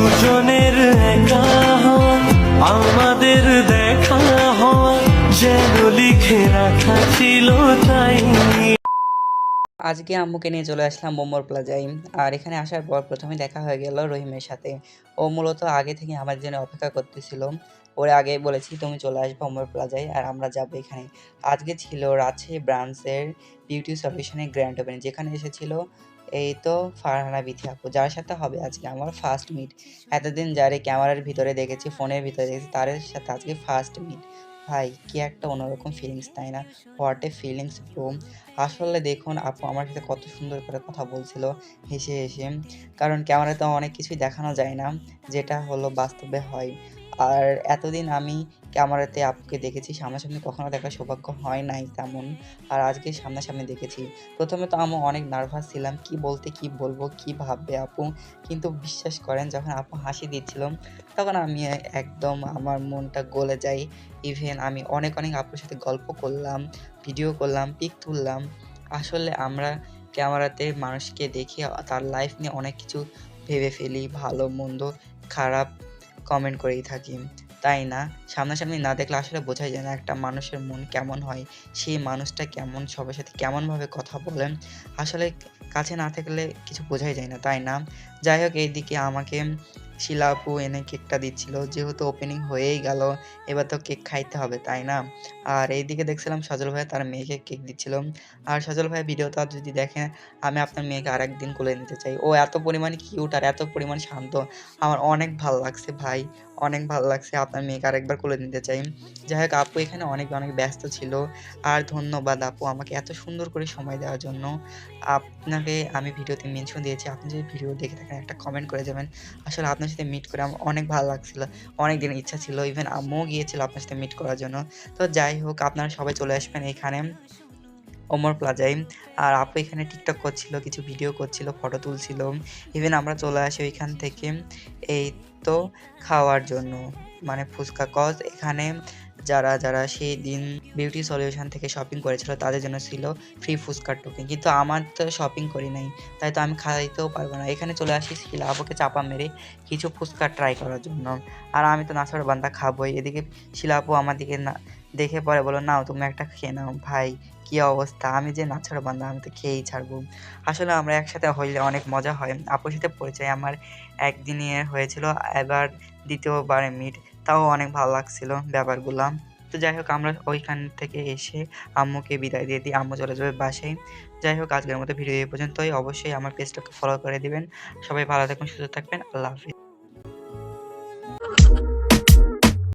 দুজনের একা আমাদের দেখা হওয়া, যেন লিখে রাখা ছিল তাই। আজকে আম্মুকে নিয়ে চলে আসলাম মোমোর প্লাজায়। আর এখানে আসার পর প্রথমে দেখা হয়ে গেল রহিমের সাথে। ও মূলত আগে থেকে আমাদের জন্য অপেক্ষা করতেছিল। ওরে আগে বলেছি, তুমি চলে আসবে মোমোর প্লাজায় আর আমরা যাব এখানে। আজকে ছিল রাজশাহী ব্রাঞ্চের বিউটি সলিউশনের গ্র্যান্ড ওপেন, যেখানে এসেছিল এই তো ফারহানা বিথি আপু, যার সাথে হবে আজকে আমার ফার্স্ট মিট এতদিন যারে ক্যামেরার ভিতরে দেখেছি ফোনের ভিতরে দেখেছি তার সাথে আজকে ফার্স্ট মিট ভাই, কি একটা অন্যরকম ফিলিংস তাই না? হোয়াট এ ফিলিংস ব্রো আসলে দেখুন আপু, আমার সাথে কত সুন্দর করে কথা বলছিল, হেসে হেসে। কারণ ক্যামেরাতে অনেক কিছুই দেখানো যায় না, যেটা হলো বাস্তবে হয়। আর এতদিন আমি ক্যামেরাতে আপুকে দেখেছি, সামনাসামনি কখনো দেখার সৌভাগ্য হয় নাই তেমন। আর আজকে সামনাসামনি দেখেছি। প্রথমে তো আমি অনেক নার্ভাস ছিলাম, কি বলতে, কি বলব, কি ভাববে আপু? কিন্তু বিশ্বাস করেন, যখন আপু হাসি দিচ্ছিল, তখন আমি একদম আমার মনটা গলে যায়। ইভেন আমি অনেক অনেক আপুর সাথে গল্প করলাম ভিডিও করলাম পিক তুললাম। আসলে আমরা ক্যামেরাতে মানুষকে দেখে তার লাইফ নিয়ে অনেক কিছু ভেবে ফেলি, ভালো, মন্দ, খারাপ কমেন্ট করেই থাকি। তাই না? সামনাসামনি না দেখলে আসলে বোঝাই যায় না একটা মানুষের মন কেমন হয়, সেই মানুষটা কেমন, সবার সাথে কেমনভাবে কথা বলেন আসলে কাছে না থাকলে কিছু বোঝাই যায় না, তাই না? যাই হোক, এইদিকে আমাকে শিলা আপু, এনে কেকটা দিচ্ছিল। যেহেতু ওপেনিং হয়েই গেল, এবার তো কেক খাইতে হবে, তাই না? আর এইদিকে দেখছিলাম সজল ভাই তার মেয়েকে কেক দিচ্ছিল। আর সজল ভাই ভিডিওটা যদি দেখেন, আমি আপনার মেয়েকে আর একদিন কোলে নিতে চাই। ও এত পরিমাণ কিউট আর এত পরিমাণ শান্ত। আমার অনেক ভালো লাগছে ভাই। অনেক ভালো লাগছে। আপনার মেয়েকে আরেকবার কোলে নিতে চাই। যাই হোক আপু এখানে অনেক অনেক ব্যস্ত ছিল। আর ধন্যবাদ আপু আমাকে এত সুন্দর করে সময় দেওয়ার জন্য। আপনাকে আমি ভিডিওতে মেনশন দিয়েছি। আপনি যদি ভিডিও দেখে থাকেন, একটা কমেন্ট করে যাবেন। আসলে আপনার সাথে মিট করে আমার অনেক ভালো লাগছিল। অনেক দিন ইচ্ছা ছিল। ইভেন আম্মুও গিয়েছিল আপনার সাথে মিট করার জন্য। তো যাই হোক আপনারা সবাই চলে আসবেন এখানে। ওমর প্লাজায়। আর আপু এখানে টিকটক করছিল, কিছু ভিডিও করছিল ফটো তুলছিল। ইভেন আমরা চলে আসি ওইখান থেকে। এই তো খাওয়ার জন্য। মানে ফুচকা কজ এখানে যারা যারা সেই দিন বিউটি সলিউশন থেকে শপিং করেছিল, তাদের জন্য ছিল ফ্রি ফুচকার টোকেন কিন্তু আমার তো শপিং করি নাই, তাই তো আমি খাইতেও পারব না। এখানে চলে আসি, শিলা আপুকে চাপা মেরে কিছু ফুচকা ট্রাই করার জন্য। আর আমি তো নাচড় বান্দা খাবোই। এদিকে শিলা আপু আমার দিকে না, দেখে পরে বলো নাও, তুমি একটা খেয়ে নাও, ভাই। কি অবস্থা? আমি যে নাচড় বান্দা আমি তো খেয়েই ছাড়বো। আসলে আমরা একসাথে হইলে অনেক মজা হয়। আপুর সাথে পরিচয় আমার একদিনই হয়েছিল, এবার দ্বিতীয়বারে মিট তাও অনেক ভালো লাগছিল ব্যাপারগুলো। তো যাই হোক, আমরা ওইখান থেকে এসে আম্মুকে বিদায় দিয়ে দিই। আম্মু চলে যাবে বাসায়। যাই হোক, আজকের মতো ভিডিও এই পর্যন্তই। অবশ্যই আমার পেজটাকে ফলো করে দিবেন। সবাই ভালো থাকবেন সুস্থ থাকবেন। আল্লাহ হাফিজ।